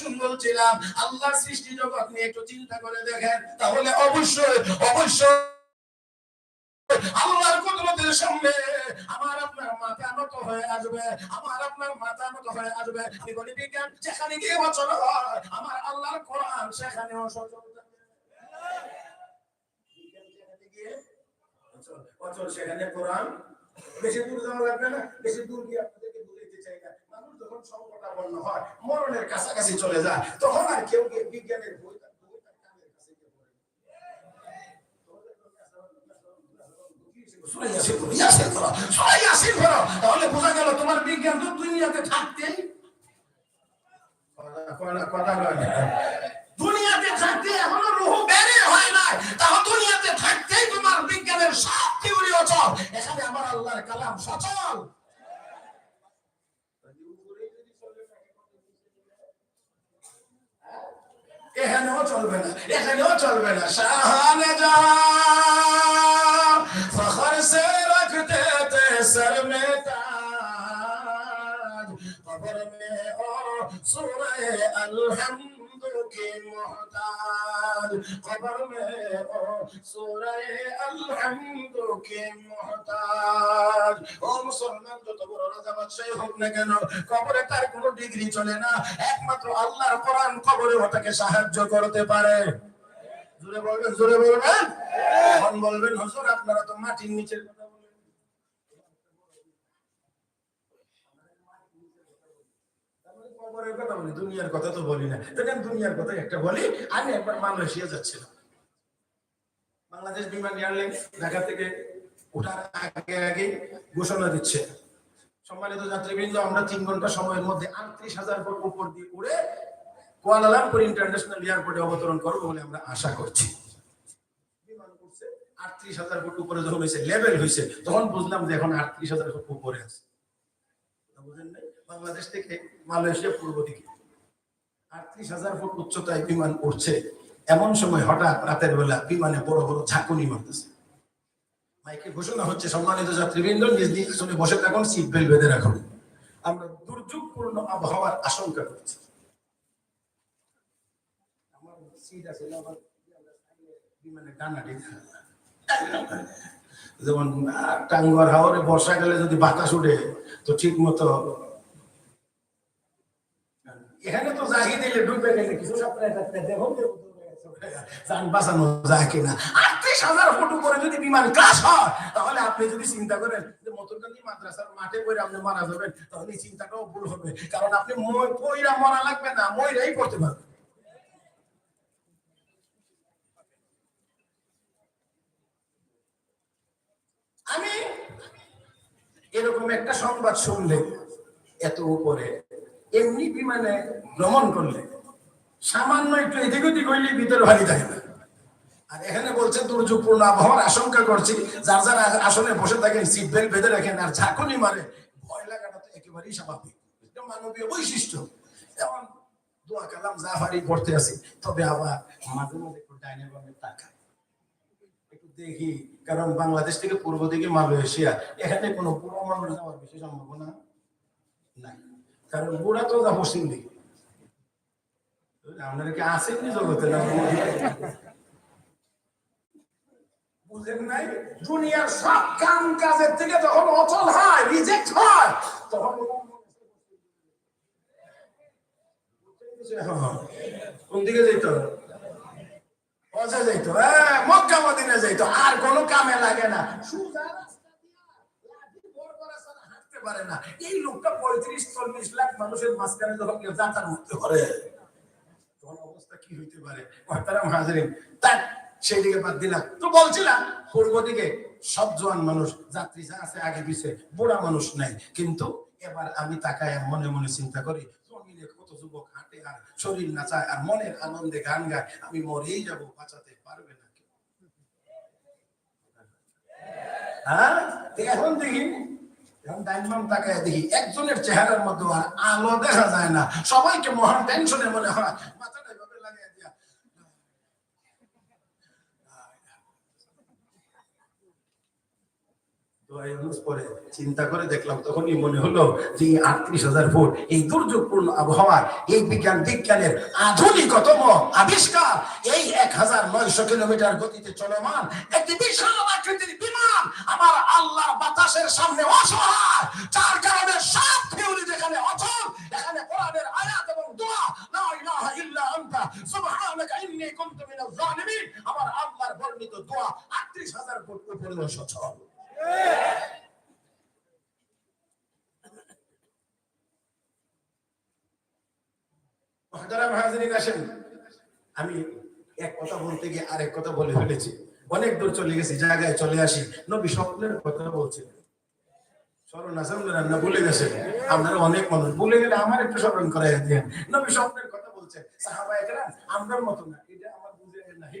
বলছিলাম আল্লাহর সৃষ্টি জগৎ নিয়ে একটু চিন্তা করে দেখেন। তাহলে অবশ্যই অবশ্যই আল্লাহর কুদরতের সামনে আমার আপনার মাথা নত হয়ে আসবে। আমার আপনার মাথা নত হয়ে আসবে। আমি বলি বিজ্ঞান যেখানে গিয়ে বছর আমার আল্লাহর কোরআন সেখানেও সচল থাকবে। বিজ্ঞান যেখানে গিয়ে বছর- বছর সেখানে কোরআন। বেশি দূর যাওয়া লাগবে না? বেশি দূর গিয়ে আপনাদেরকে বলতে চাই না? সংকটাপন্ন হয়, মরণের কাছাকাছি চলে যায় তখন আর কেউ গিয়ে বিজ্ঞানের বই দুনিয়াতে থাকতে এখনও হয় নাই। তাও দুনিয়াতে থাকতেই তোমার বিজ্ঞানের এখানে আমার আল্লাহর কালাম সচল। এখানেও চলবে না, এখানেও চলবে না। শাহানে ফখর সে রাখতে তে সর মে তাজ কবর মে ও সুরে আলহামদ। के मोहताज कब्र में ओ सूरह अलहम्द के मोहताज ও মুসলমান যত বড় রাজা বাদশাহ হোক না কেন কবরে তার কোনো ডিগ্রি চলে না একমাত্র আল্লাহর কোরআন কবরে ওটাকে সাহায্য করতে পারে জোরে বলবেন জোরে বলবেন এখন বলবেন হুজুর আপনারা তো মাটির নিচের কথা তারপরে কথা বলি, দুনিয়ার কথা তো বলি না। দুনিয়ার একটা বলি? আমি একবার মালয়েশিয়া যাচ্ছিলাম। বাংলাদেশ বিমান এয়ারলাইন্স ঢাকা থেকে ওঠার আগে আগে ঘোষণা দিচ্ছে। সম্মানিত যাত্রীবৃন্দ, আমরা তিন ঘণ্টা সময়ের মধ্যে আটত্রিশ হাজার ফুট উপর দিয়ে উড়ে কুয়ালালামপুর ইন্টারন্যাশনাল এয়ারপোর্টে অবতরণ করব বলে আমরা আশা করছি। আটত্রিশ হাজার ফুট উপরে যখন হয়েছে লেভেল হয়েছে তখন বুঝলাম যে এখন আটত্রিশ হাজার ফুট উপরে আছে। বুঝেন নাই? বাংলাদেশ থেকে মালয়েশিয়া পূর্ব দিকে। আটত্রিশ হাজার ফুট উচ্চতায় বিমান উঠছে এমন সময় হঠাৎ রাতের বেলা বিমানে বড় বড় ঝাঁকুনি মারতেছে। মাইকে ঘোষণা হচ্ছে, সম্মানিত যাত্রীবৃন্দ, নিজ নিজ আসনে বসে থাকুন সিট বেল্ট বেঁধে রাখুন। আমরা দুর্যোগপূর্ণ আবহাওয়ার আশঙ্কা করছি। আমার সিট আছে আমার বিমানের ডানাটি যেমন আহ, টাঙ্গুয়ার হাওরে বর্ষা গেলে যদি বাতাস উঠে তো ঠিক মতো এখানে তো দিলে ডুবে গেলে কিছু সাপড়ে থাকতে দেখো যে যান বাঁচানো যায় কিনা। আটত্রিশ হাজার ফুট উপরে যদি বিমান ক্রাশ হয় তাহলে আপনি যদি চিন্তা করেন যে মতনকান্দি মাদ্রাসার মাঠে আপনি মারা যাবেন তাহলে চিন্তাটাও ভুল হবে। কারণ আপনি মরা লাগবে না মইরাই পড়তে পারবেন আমি এরকম একটা সংবাদ শুনলে, এত উপরে, এমনি বিমানে ভ্রমণ করলে, সামান্য একটু এদিক ওদিক হইলে ভিতরে ভারী থাকে না। আর এখানে বলছে, দুর্যোগপূর্ণ আবহাওয়ার আশঙ্কা করছি, যার যার আসনে বসে থাকেন সিট বেল্ট বেঁধে রাখেন, আর ঝাঁকুনি মারে, ভয় লাগাটা তো একেবারেই স্বাভাবিক। মানবীয় বৈশিষ্ট্য। যেমন দোয়া কালাম জাফারি পড়তে আছি, তবে আবার মাঝে মাঝে একটু ডাইনে একটু দেখি কারণ বাংলাদেশ থেকে পূর্ব দিকে মালয়েশিয়া এখানে কোনো বুড়ো মানুষ যাওয়ার বেশি সম্ভাবনা নাই। কারণ বুড়া তো যা পশ্চিম দিকে। আপনারা কি আসেননি জগতে না? বুঝেন নাই? দুনিয়ার সব কাম কাজের থেকে যখন অচল হয় রিজেক্ট হয় তখন হ্যাঁ, কোন দিকে যেত যাইতো। হ্যাঁ মক্কা যাইতো। আর কামে লাগে না। পারে না। এই লোকটা পঁয়ত্রিশ, চল্লিশ লাখ মানুষের মাঝখানে যখন কেউ যাতার মধ্যে করে তখন অবস্থা কি হইতে পারে? তাই সেই দিকে বাদ দিলাম। তো বলছিলাম, পূর্ব দিকে সব জোয়ান মানুষ, যাত্রী যা আছে, আগে পিছে, বুড়া মানুষ নাই। কিন্তু এবার আমি তাকায় মনে মনে চিন্তা করি জমিনে কত যুবক হাঁটে আর শরীর নাচায় আর মনের আনন্দে গান গায়, আমি মরেই যাব, বাঁচাতে পারবে না কেউ। হ্যাঁ এখন দেখি দেখি, একজনের চেহারার মধ্যে আলো দেখা যায় না সবাইকে মহান টেনশনে মনে হয়, মাথাটা এভাবে লাগিয়ে দিয়া দোয়া ইউনুস পরে চিন্তা করে দেখলাম, তখনই মনে হলো যে এই আটত্রিশ হাজার ফুট, এই দুর্যোগপূর্ণ আবহাওয়ার, এই বিজ্ঞান বিজ্ঞানের আধুনিকতম আবিষ্কার, এই এক হাজার নয়শো কিলোমিটার গতিতে চলমান একটি বিশাল আকৃতির বিমান আমার আল্লাহর বাতাসের সামনে অসহায়, যার কারণে সব থিওরি যেখানে অচল, এখানে কোরআনের আয়াত এবং দোয়া, লা ইলাহা ইল্লা আনতা, সুবহানাকা ইন্নী কুনতু মিনাজ জালিমিন আমার আল্লাহর বর্ণিত দোয়া 38000 ফুট উপরে সচল। আমি এক কথা বলতে গিয়ে আরেক কথা বলে ফেলেছি। অনেক দূর চলে গেছি, জায়গায় চলে আসি। নবী স্বপ্নের কথা বলছিলেন স্মরণ ভুলে গেছেন? আপনারা অনেক মানুষ। ভুলে গেলে আমার একটু স্মরণ করাই দিয়ে নবী স্বপ্নের কথা বলছে সাহাবা একরা আমরার মতো না।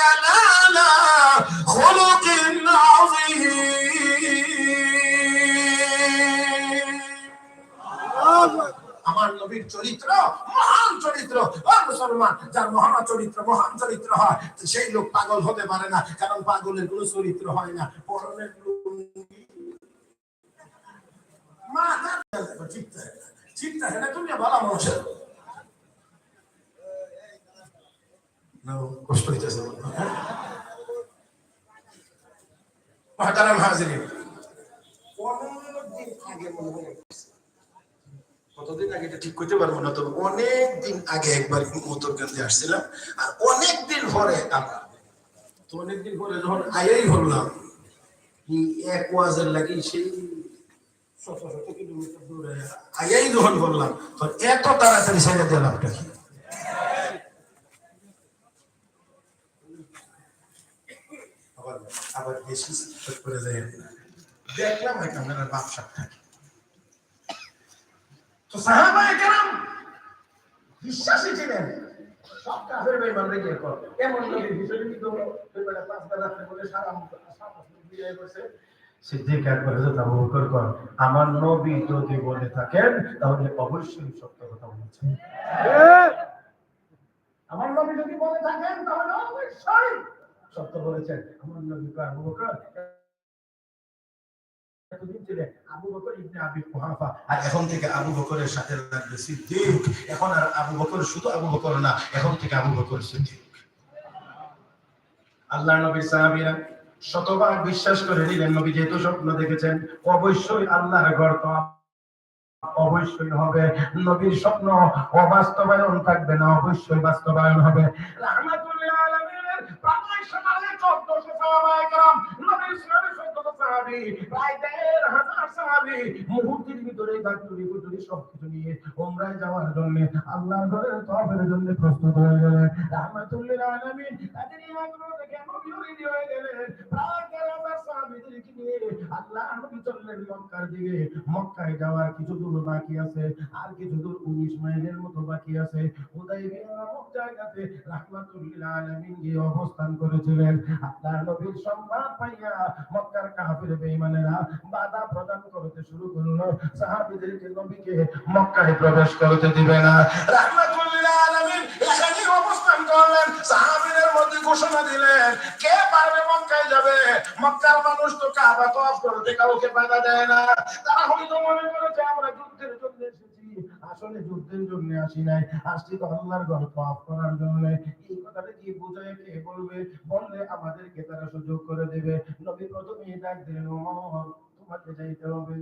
وإنك لعلى خلق عظيم আমার নবীর চরিত্র মহান চরিত্র ও মুসলমান যার মহান চরিত্র মহান চরিত্র হয় তো সেই লোক পাগল হতে পারে না কারণ পাগলের কোনো চরিত্র হয় না পরনের লুঙ্গি মাথা চিন্তা চিন্তা হয় না তুমি ভালো মানুষের না কষ্ট হইতেছে মহাতারাম হাজিরিন অনেকদিন আগে কতদিন আগে এটা ঠিক করতে পারব না তবে অনেক দিন আগে একবার কেন্দ্রে আসছিলাম আর অনেক দিন পরে আমরা তো অনেক দিন পরে যখন আয়াই হলাম এক ওয়াজের লাগি সেই শত শত কিলোমিটার দূরে আয়াই যখন বললাম এত তাড়াতাড়ি ছেড়ে দিলাম লাভটা কি? আবার আবার বেশি করে যাই দেখলাম একটা আপনার বাপসাপ থাকে। তো সাহাবায়ে কেরাম বিশ্বাসী ছিলেন। সব কাফের বেঈমান রেখে কর এমন নবী হিসেবে কিন্তু ওই বেটা রাত্রে বলে সারা সারা দিয়ে সিদ্দিক একবার হযরত আবু বকর কর আমার নবী যদি বলে থাকেন তাহলে অবশ্যই সত্য কথা বলছেন। আমার নবী যদি বলে থাকেন তাহলে অবশ্যই সত্য বলেছেন, আমার নবী আবু বকর। আল্লাহ বিশ্বাস করে নবী যেহেতু স্বপ্ন দেখেছেন, অবশ্যই আল্লাহর ঘর তো অবশ্যই হবে। নবীর স্বপ্ন অবাস্তবায়ন থাকবে না, অবশ্যই বাস্তবায়ন হবে। 1400 সাহাবায়ে کرام নবীর সাথে 1400 সাহাবী মুহূর্তের ভিতরে গাড়ি গুড়ি সবকিছু নিয়ে উমরায় যাওয়ার জন্য আল্লাহর ঘরের তওয়াফের জন্য প্রস্তুত হয়ে গেলেন। রাহমাতুল্লিল আলামিন তাদের ইমানগুলো দেখে নবী রেডি হয়ে গেলেন। আল্লাহ মক্কায় যাওয়ার কিছু দূর বাকি আছে, আর কিছু দূর উনিশ মাইলের মতো বাকি আছে। হুদাইবিয়া নামক আলামিন গিয়ে অবস্থান করেছিলেন। আল্লাহ নবীর মক্কার কাফির বেঈমানেরা বাধা প্রদান করতে শুরু করল। সাহাবীদেরকে নবীকে মক্কায় প্রবেশ করতে দিবে না। রাহমাতুল্লিল আলামিন এখানে অবস্থান করলেন। সাহাবীদের মধ্যে ঘোষণা দিলেন, কে পারবে মক্কায় যাবে? মক্কার মানুষ তো কাবা তওয়াফ করতে কাউকে বাধা দেয় না। তারা হয়তো মনে করেছে আমরা যুদ্ধের জন্য আসলে যুদ্ধের জন্য আসি নাই। আসছি তো আল্লাহর ঘর তওয়াফ করার জন্য এই কথাটা কি বোঝায়? কে বলবে? বললে আমাদেরকে তারা সুযোগ করে দেবে। নবী প্রথমেই ডাক দিলেন ওমর তোমাকে যাইতে হবে।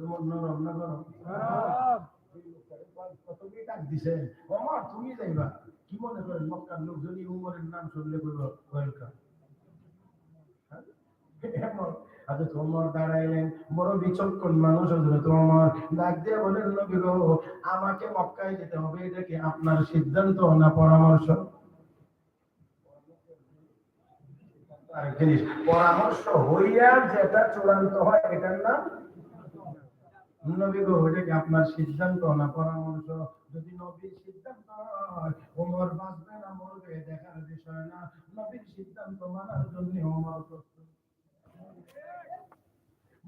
তোমার নরম না গরম কতকে ডাক দিছে ওমর তুমি যাইবা। কি মনে করেন মক্কার লোকজনই উমরের নাম শুনলে ওয়েলকাম। এমন তোমার দাঁড়াইলেন বড় বিচক্ষণ মানুষ হজরত ডাক দিয়ে বলেন, নবী গো, আমাকে মক্কায় যেতে হবে, এটা কি আপনার সিদ্ধান্ত না পরামর্শ? পরামর্শ হইয়া যেটা চূড়ান্ত হয়, এটার নাম নবী গো কি আপনার সিদ্ধান্ত না পরামর্শ? যদি নবীর সিদ্ধান্ত ওমর বাঁচবে না, মরবে, দেখার বিষয় না। নবীর সিদ্ধান্ত মানার জন্য ওমর প্রস্তুত।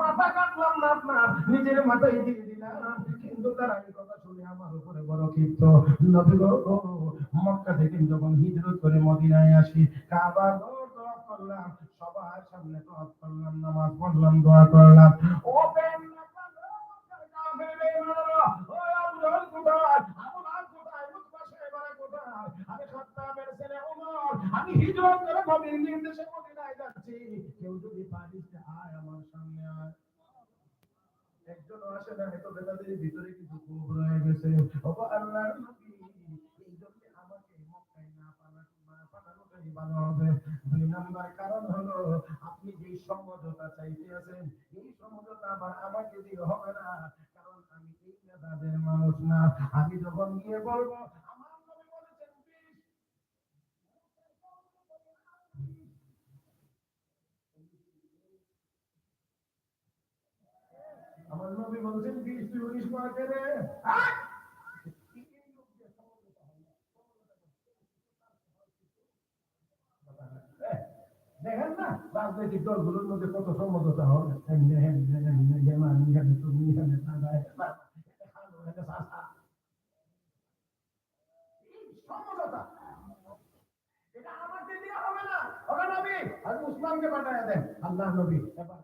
মাথা কাটলাম না আপনার, নিজের মাথায় দিয়ে দিলাম। আমার মদিনায় আসি কাবা ঘর তওয়াফ করলাম, সবার সামনে তওয়াফ করলাম, নামাজ পড়লাম, দোয়া করলাম। আমি হিজরত করে নবীর নির্দেশে মদিনায় যাচ্ছি। কেউ যদি পারিস আয় আমার সামনে আয়। একজন আসে না, এত বেলাদের ভিতরে কিছু ক্ষোভ রয়ে গেছে। ওগো আল্লাহর এই জন্য আমাকে মক্কায় না পাঠানো না পাঠানোটাই ভালো হবে। দুই নাম্বার কারণ হলো আপনি যে সমঝোতা চাইতে আছেন এই সমঝোতা আবার আমাকে দিয়ে হবে না কারণ আমি এই মেধাদের মানুষ না আমি যখন গিয়ে বলব আমার নবী বলেছেন বিশ আমার নবী বলছেন বিশ তুই উনিশ মার্কে রে আহ! দেখেন হয় এটা আমাকে দিয়ে আজ উসমানকে পাঠায়া দেন। আল্লাহ নবী, এবার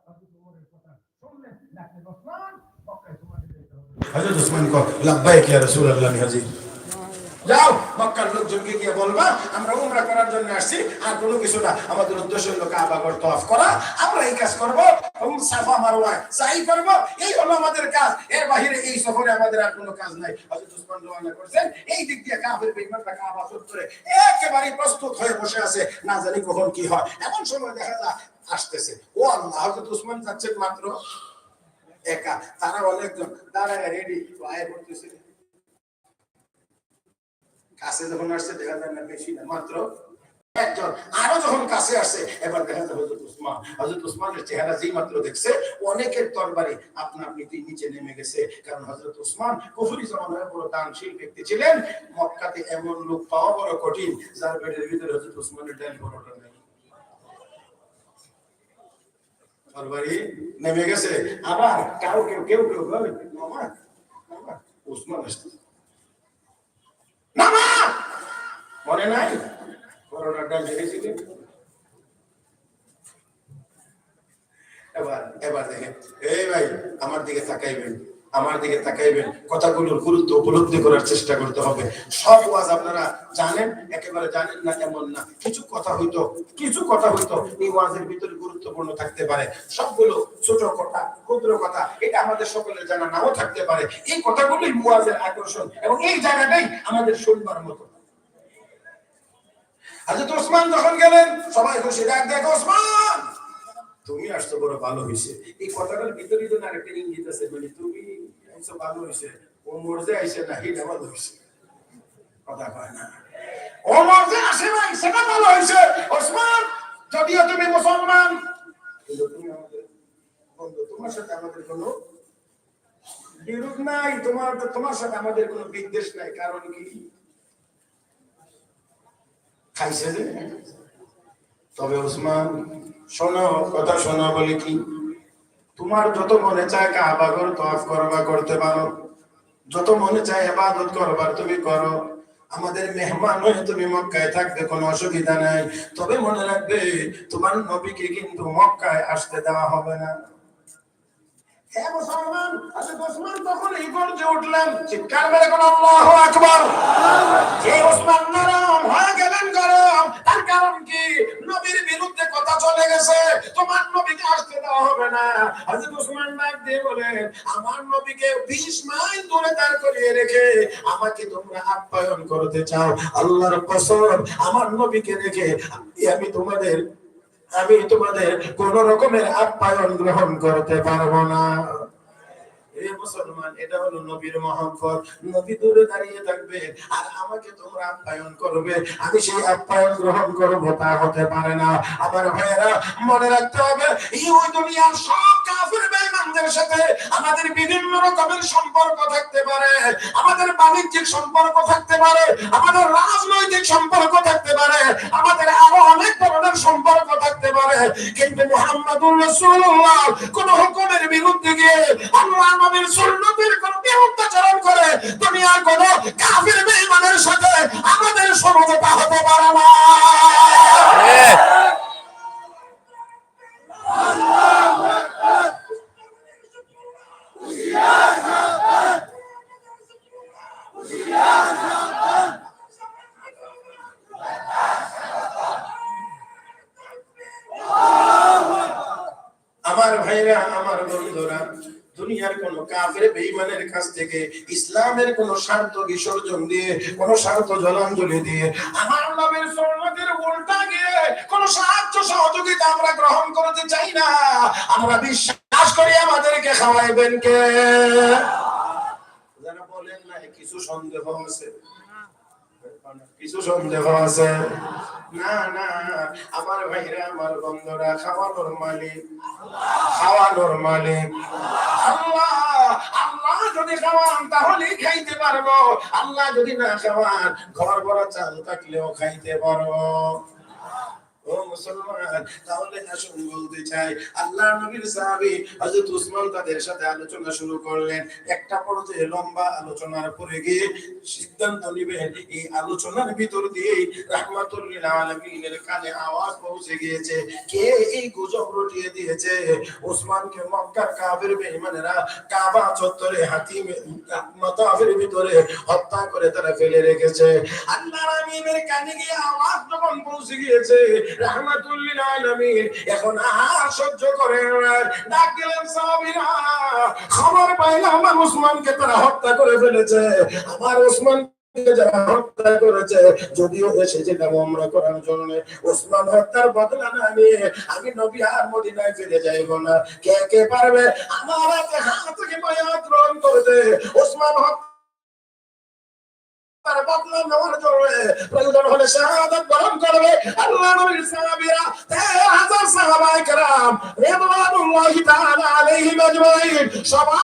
কথা শুনলেন মক্কায় তোমাকে যেতে হবে। হযরত ওসমান কো লাব্বাইক ইয়া রাসূলুল্লাহ হাজির। যাও, মক্কার লোকজনকে গিয়ে বলবা, আমরা উমরা করার জন্য আসছি, আর কোনো কিছু না। আমাদের উদ্দেশ্য হলো কাবা ঘর করা। আমরা এই কাজ করব উম সাফা মারওয়া সাই করব। এই হলো আমাদের কাজ। এর বাইরে এই সফরে আমাদের আর কোনো কাজ নাই। হযরত উসমান রওনা করছেন, এই দিক দিয়ে কাফের কাবা চত্বরে একেবারে প্রস্তুত হয়ে বসে আছে। না জানি কখন কি হয়। এমন সময় দেখা যায়, আসতেছে। ও আল্লাহ, হযরত উসমান যাচ্ছেন মাত্র একা। তারা অনেকজন। দাঁড়ায় রেডি আয় করতেছে কাছে যখন আসছে, দেখা যায় না, বেশি না, মাত্র আরও যখন কাছে এবার দেখা হজরত উসমান। হজরত উসমানের চেহারা যেই মাত্র দেখছে, অনেকের তরবারি নিচে নেমে গেছে। কারণ হজরত উসমান কুফুরি বড় দানশীল ব্যক্তি ছিলেন। মক্কাতে এমন লোক পাওয়া বড় কঠিন, যার পেটের ভিতরে হজরত উসমানের ডাল বড়টা নেই। তরবারি নেমে গেছে। আবার কাউ কেউ কেউ কেউ মামা উসমান আসছে। মামা মনে নাই? করোনার ডাল দেখেছিলেন এবার এবার দেখেন। এই ভাই, আমার দিকে তাকাইবেন। আমার দিকে তাকাইবেন, কথাগুলোর গুরুত্ব উপলব্ধি করার চেষ্টা করতে হবে। সব ওয়াজ আপনারা জানেন, একেবারে জানেন না, এমন না। কিছু কথা হইতো, কিছু কথা হইতো, এই ওয়াজের ভিতরে গুরুত্বপূর্ণ থাকতে পারে। সবগুলো ছোট কথা, ক্ষুদ্র কথা, এটা আমাদের সকলের জানা নাও থাকতে পারে। এই কথাগুলোই ওয়াজের আকর্ষণ, এবং এই জায়গাটাই আমাদের শুনবার মতো। হাজরত ওসমান যখন গেলেন, সবাই খুশি, ডাক দেখ ওসমান! তুমি আসছো বড় ভালো হয়েছে এই কথাটার ভিতরে যেন আরেকটা ইঙ্গিত আছে মানে তুমি আইসো ভালো হয়েছে ও মরজে আইসে না হিটা ভালো হয়েছে কথা কয় না। ও মরজে আসে নাই সেটা ভালো হয়েছে ওসমান, যদিও তুমি মুসলমান, কিন্তু তুমি আমাদের বন্ধু, তোমার সাথে আমাদের কোনো বিরোধ নাই, তোমার তোমার সাথে আমাদের কোনো বিদ্বেষ নাই, কারণ কি? খাইছে যে। তবে ওসমান শোনো, কথা শোনো কি? তোমার যত মনে চায় কাবাগর তফ করতে পারো। যত মনে চায় করবার তুমি করো। আমাদের মেহমান হয়ে তুমি মক্কায় থাকবে কোনো অসুবিধা নাই। তবে মনে রাখবে, তোমার নবীকে কিন্তু মক্কায় আসতে দেওয়া হবে না। হে মুসলমান ওসমান, তখন এই গর্জে উঠলেন, চিৎকার মেরে কোন আল্লাহ আকবার! যে ওসমান হয়ে গেলেন গরম কারণ কি? নবীর বিরুদ্ধে কথা চলে গেছে। তোমার নবীকে আসতে দেওয়া হবে না। হযরত ওসমান ডাক দিয়ে বলেন, আমার নবীকে 20 মাইল দূরে দাঁড় করিয়ে রেখে আমাকে তোমরা আপ্যায়ন করতে চাও। আল্লাহর কসম, আমার নবীকে রেখে আমি তোমাদের আমি তোমাদের কোন রকমের আপ্যায়ন গ্রহণ করতে পারব না। মুসলমান, এটা হলো নবীর মহব্বত নবী দূরে দাঁড়িয়ে থাকবে আর আমাকে তোমরা আপ্যায়ন করবে। আমি সেই আপ্যায়ন গ্রহণ করব, তা হতে পারে না। আমার ভাইয়েরা, মনে রাখতে হবে, এই দুনিয়ার সব বেঈমানদের সাথে আমাদের বিভিন্ন রকমের সম্পর্ক থাকতে পারে, আমাদের বাণিজ্যিক সম্পর্ক থাকতে পারে, আমাদের রাজনৈতিক সম্পর্ক থাকতে পারে, আমাদের আরও অনেক ধরনের সম্পর্ক থাকতে পারে। কিন্তু মুহাম্মাদুর কোন হুকুমের বিরুদ্ধে গিয়ে আল্লাহ নবীর কোন বিরুদ্ধাচরণ করে কোন কাফির সাথে আমাদের সমঝোতা হতে পারে না আমার ভাইরা আমার বন্ধুরা দুনিয়ার কোন কাফের বেঈমানের কাছ থেকে ইসলামের কোন স্বার্থ বিসর্জন দিয়ে, কোন স্বার্থ জলাঞ্জলি দিয়ে, আমার নবীর সুন্নতের উল্টা গিয়ে কোন সাহায্য সহযোগিতা আমরা গ্রহণ করতে চাই না। আমরা বিশ্বাস করি আমাদেরকে খাওয়াইবেন কে? যারা বলেন না কিছু সন্দেহ আছে। কিছু সন্দেহ আছে? না না, আমার ভাইরা, আমার বন্ধুরা খাওয়ানোর মালিক খাওয়ানোর মালিক আল্লাহ যদি খাওয়ান তাহলে খাইতে পারব। আল্লাহ যদি না খাওয়ান, ঘর ভরা চাল থাকলেও খাইতে পারব। ও মক্কার কাফের বেঈমানেরা কাবা চত্বরে হাতিম মাতাফের ভিতরে হত্যা করে তারা ফেলে রেখেছে। আল্লাহর আমিনের কানে গিয়ে আওয়াজ যখন পৌঁছে গিয়েছে রাহমাতুল্লিল আলামিন। এখন আর করে ডাক দিলেন সাহাবীরা, খবর পাইলাম আমার ওসমানকে তারা হত্যা করে ফেলেছে। আমার ওসমান যারা হত্যা করেছে, যদিও এসেছিলাম আমরা করার জন্য ওসমান হত্যার বদলা না নিয়ে আমি নবী আর মদিনায় ফিরে যাইব না। কে কে পারবে? আমার হাতে হাত থেকে বায়াত গ্রহণ করতে ওসমান হত্যা তার বদলা নেওয়ার জন্য প্রয়োজন হলে শাহাদাত বরণ করবে। আল্লাহ নবীর সাহাবীরা হাজার সাহাবায়ে সবাই